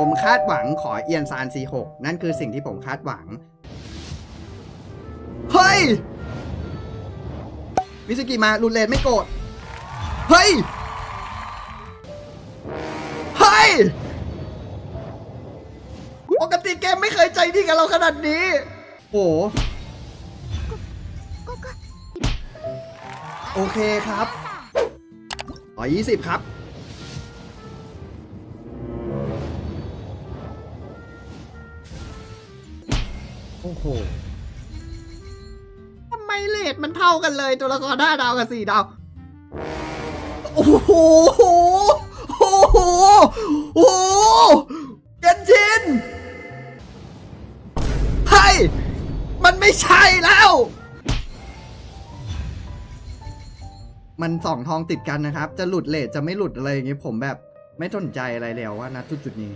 ผมคาดหวังขอเอียนซาน C6 นั่นคือสิ่งที่ผมคาดหวัง เฮ้ย มิสกิมารุนเลนไม่โกรธ เฮ้ย เฮ้ย ปกติเกมไม่เคยใจดีกับเราขนาดนี้ โอ้โหโอเคครับอ๋อยี่สิบครับ โอ้โหทำไมเลทมันเท่ากันเลย ตัวละครห้าดาวกับสี่ดาว โอ้โห โอ้โห โอ้โหเกนชินเฮ้ยมันไม่ใช่แล้ว มันสองทองติดกันนะครับ จะหลุดเลทจะไม่หลุดอะไรอย่างงี้ผมแบบไม่สนใจอะไรแล้วว่านะจุดจุดๆนี้